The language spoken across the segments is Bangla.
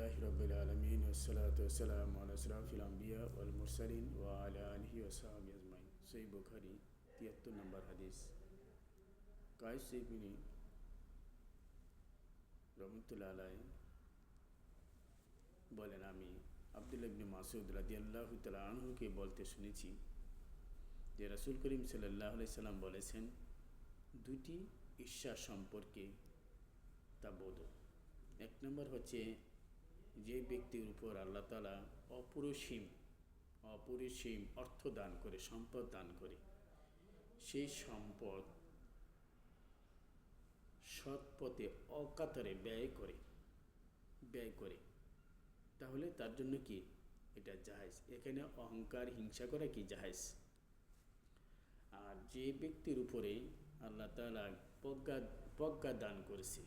لله رب العالمين والصلاة والسلام على أشرف الأنبياء والمرسلين وعلى آله وصحبه أجمعين সই বুখারি তিয়াত্তর নম্বর হাদিস কায়েস ইবনি রহমতুল্লাহ আলাই বলেন আমি আবদুল্লাহ ইবনি মাসুদ রাদি আল্লাহ তালা আনহুকে বলতে শুনেছি যে রাসুল করিম সাল্লাহ সাল্লাম বলেছেন দুটি ঈর্ষা সম্পর্কে তা বোধ এক নম্বর হচ্ছে যে ব্যক্তির উপর আল্লাহ তালা অপরিসীম অপরিসীম অর্থ দান করে, সম্পদ দান করে, সেই সম্পদ সৎ পথে অকাতরে ব্যয় করে ব্যয় করে, তাহলে তার জন্য কি? এটা জাহাজ এখানে অহংকার, হিংসা করা কি জাহাজ আর যে ব্যক্তির উপরে আল্লাহ তালা প্রজ্ঞা প্রজ্ঞা দান করেছে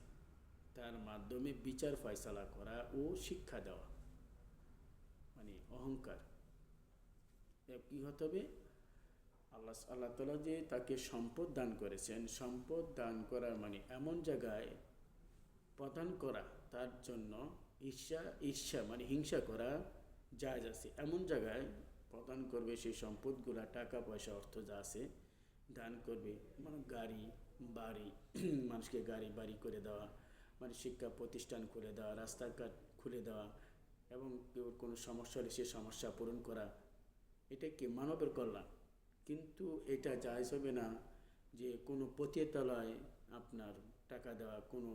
তার মাধ্যমে বিচার ফয়সালা করা ও শিক্ষা দেওয়া। মানে অহংকার। কী হতে হবে? আল্লাহ আল্লাহ তালা যে তাকে সম্পদ দান করেছেন, সম্পদ দান করা মানে এমন জায়গায় প্রদান করা, তার জন্য ঈর্ষা ঈর্ষা মানে হিংসা করা জায়জ আছে। এমন জায়গায় প্রদান করবে সেই সম্পদগুলা, টাকা, পয়সা, অর্থ যা আছে, দান করবে। মানে গাড়ি, বাড়ি, মানুষকে গাড়ি, বাড়ি করে দেওয়া মানে শিক্ষা প্রতিষ্ঠান খুলে দেওয়া, রাস্তাঘাট খুলে দেওয়া এবং কেউ কোনো সমস্যা হলে সে সমস্যা পূরণ করা, এটা কি মানবের কল্যাণ? কিন্তু এটা জায়জ হবে না যে কোনো পতিতালয় আপনার টাকা দেওয়া, কোনো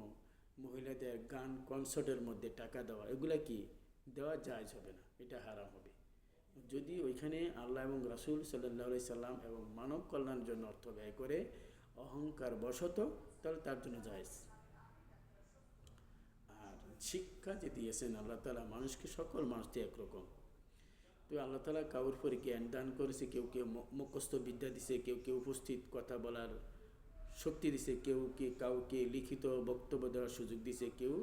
মহিলাদের গান কনসার্টের মধ্যে টাকা দেওয়া, এগুলা কি দেওয়া জায়জ হবে না? এটা হারাম হবে। যদি ওইখানে আল্লাহ এবং রাসুল সাল্লাহ সাল্লাম এবং মানব কল্যাণের জন্য অর্থ ব্যয় করে অহংকার বশত তাহলে তার জন্য জায়জ। শিক্ষা যে দিয়েছেন আল্লাহ তালা মানুষকে সকল মানুষটি একরকম। তো আল্লাহ তালা কাউর পরে জ্ঞান দান করেছে, কেউ কেউ মুখস্থ বিদ্যা দিছে, কেউ কেউ উপস্থিত কথা বলার শক্তি দিছে, কেউ কে, কাউকে লিখিত বক্তব্য দেওয়ার সুযোগ দিছে, কেউ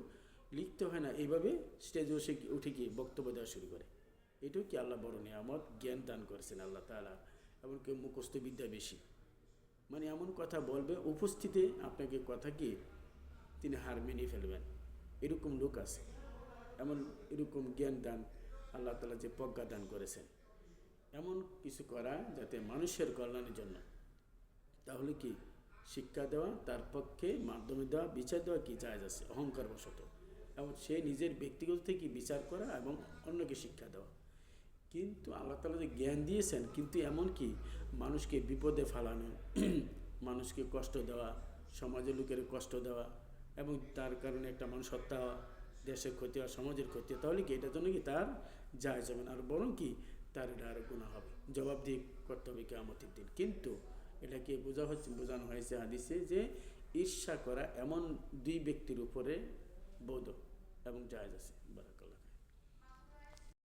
লিখতে হয় না। এইভাবে স্টেজে বসে উঠে গিয়ে বক্তব্য দেওয়া শুরু করে। এটাও কি আল্লাহ বড় নিয়ামত? জ্ঞান দান করেছেন আল্লাহ তালা এমন কেউ মুখস্থ বিদ্যা বেশি। মানে এমন কথা বলবে, উপস্থিতে আপনাকে কথা কি তিনি হার মেনে ফেলবেন। এরকম লোক আছে, এমন এরকম জ্ঞান দান আল্লাহ তালা যে প্রজ্ঞা দান করেছেন, এমন কিছু করা যাতে মানুষের কল্যাণের জন্য। তাহলে কি শিক্ষা দেওয়া, তার পক্ষে মাধ্যমে দেওয়া, বিচার দেওয়া কি চায় আছে? অহংকার বশত এবং সে নিজের ব্যক্তিগত থেকে বিচার করা এবং অন্যকে শিক্ষা দেওয়া। কিন্তু আল্লাহ তালা যে জ্ঞান দিয়েছেন, কিন্তু এমন কি মানুষকে বিপদে ফালানো, মানুষকে কষ্ট দেওয়া, সমাজের লোকের কষ্ট দেওয়া এবং তার কারণে একটা মানুষ হত্যা দেশের ক্ষতি হওয়া, সমাজের ক্ষতি হয় তাহলে কি এটার জন্য কি তার যায় যাবে না? আর বরং কি তার এটা আরও গুণা হবে। জবাবদিহি করতে হবে কেমতের দিন। কিন্তু এটাকে বোঝা হচ্ছে, বোঝানো হয়েছে হাদিসে যে ঈর্ষা করা এমন দুই ব্যক্তির উপরে বৌদ্ধ এবং জায়জ আছে। বারাকাল্লাহ